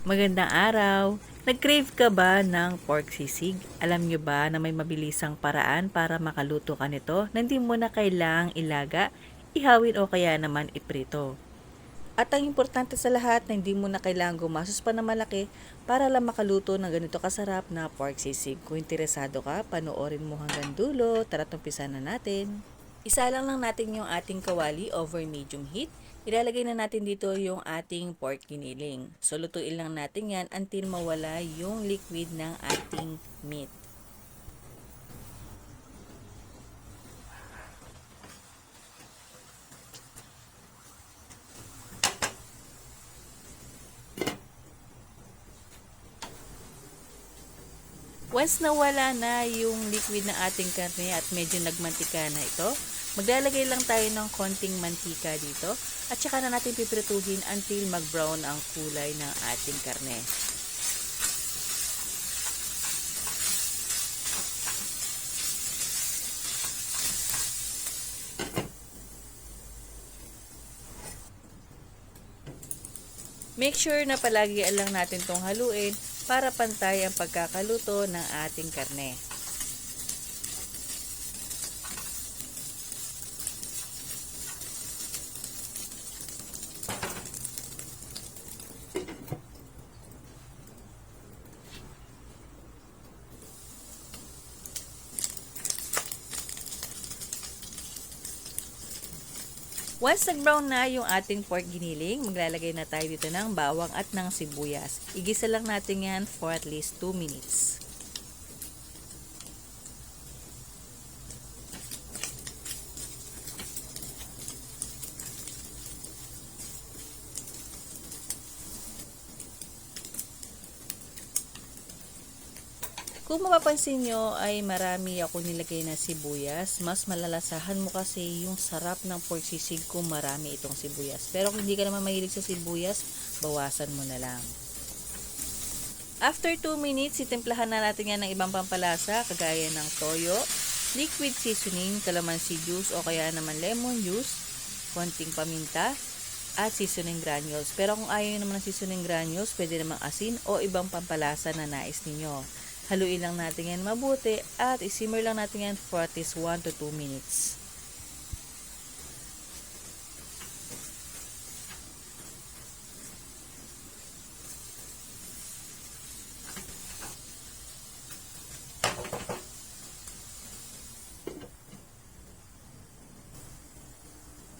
Magandang araw! Nag-crave ka ba ng pork sisig? Alam nyo ba na may mabilisang paraan para makaluto ka nito na hindi mo na kailangang ilaga, ihawin o kaya naman iprito? At ang importante sa lahat na hindi mo na kailangang gumasos pa na malaki para lang makaluto ng ganito kasarap na pork sisig. Kung interesado ka, panoorin mo hanggang dulo. Tara, tumpisa na natin. Isa lang lang natin yung ating kawali over medium heat. Ilalagay na natin dito yung ating pork giniling. So, lutuin lang natin yan until mawala yung liquid ng ating meat. Once nawala na yung liquid ng ating karne at medyo nagmantika na ito, maglalagay lang tayo ng konting mantika dito at saka na natin piprituhin until mag-brown ang kulay ng ating karne. Make sure na palagi lang natin tong haluin para pantay ang pagkakaluto ng ating karne. Once nag-brown na yung ating pork giniling, maglalagay na tayo dito ng bawang at ng sibuyas. Igisa lang natin yan for at least 2 minutes. Kung mapapansin nyo ay marami ako nilagay na sibuyas, mas malalasahan mo kasi yung sarap ng pork sisig kung marami itong sibuyas. Pero kung hindi ka naman mahilig sa sibuyas, bawasan mo na lang. After 2 minutes, itimplahan na natin yan ng ibang pampalasa, kagaya ng toyo, liquid seasoning, calamansi juice o kaya naman lemon juice, konting paminta, at seasoning granules. Pero kung ayaw naman ng seasoning granules, pwede namang asin o ibang pampalasa na nais ninyo. Haluin lang natin yan mabuti at isimmer lang natin yan for at least 1 to 2 minutes.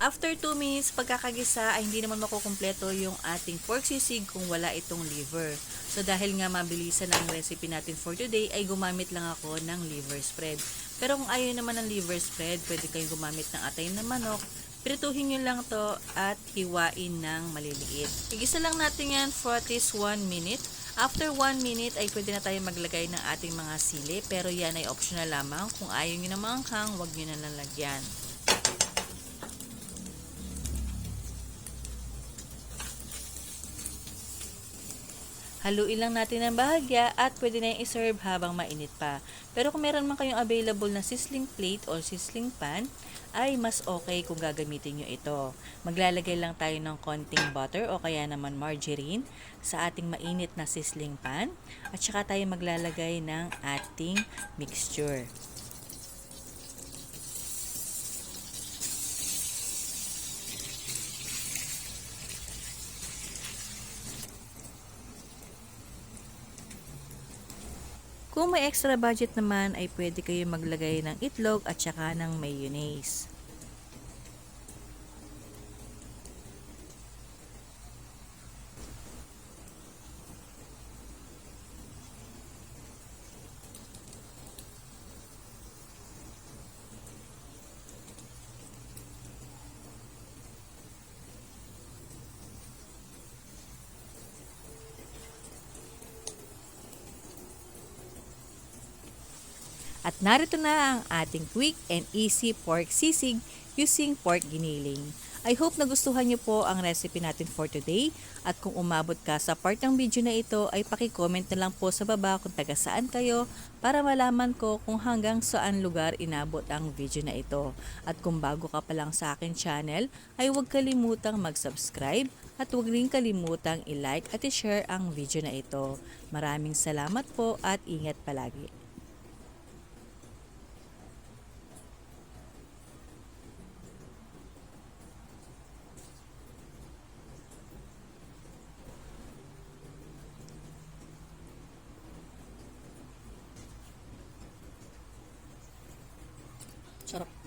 After 2 minutes pagkakagisa ay hindi naman makukumpleto yung ating pork sisig kung wala itong liver. So dahil nga mabilisan ang recipe natin for today ay gumamit lang ako ng liver spread. Pero kung ayaw naman ng liver spread, pwede kayong gumamit ng atay na manok. Pirituhin nyo lang to at hiwain ng maliliit. Igisa lang natin yan for at least 1 minute. After 1 minute ay pwede na tayo maglagay ng ating mga sili pero yan ay optional lamang. Kung ayaw nyo na manghang, huwag nyo na lalagyan. Haluin lang natin ng bahagya at pwede na yung iserve habang mainit pa. Pero kung meron man kayong available na sizzling plate or sizzling pan, ay mas okay kung gagamitin nyo ito. Maglalagay lang tayo ng konting butter o kaya naman margarine sa ating mainit na sizzling pan at saka tayo maglalagay ng ating mixture. Kung may extra budget naman ay pwede kayo maglagay ng itlog at saka ng mayonnaise. At narito na ang ating quick and easy pork sisig using pork giniling. I hope nagustuhan niyo po ang recipe natin for today at kung umabot ka sa part ng video na ito ay paki-comment na lang po sa baba kung taga saan kayo para malaman ko kung hanggang saan lugar inabot ang video na ito. At kung bago ka pa lang sa akin channel ay huwag kalimutang mag-subscribe At huwag rin kalimutang i-like at i-share ang video na ito. Maraming salamat po at ingat palagi. Sarap.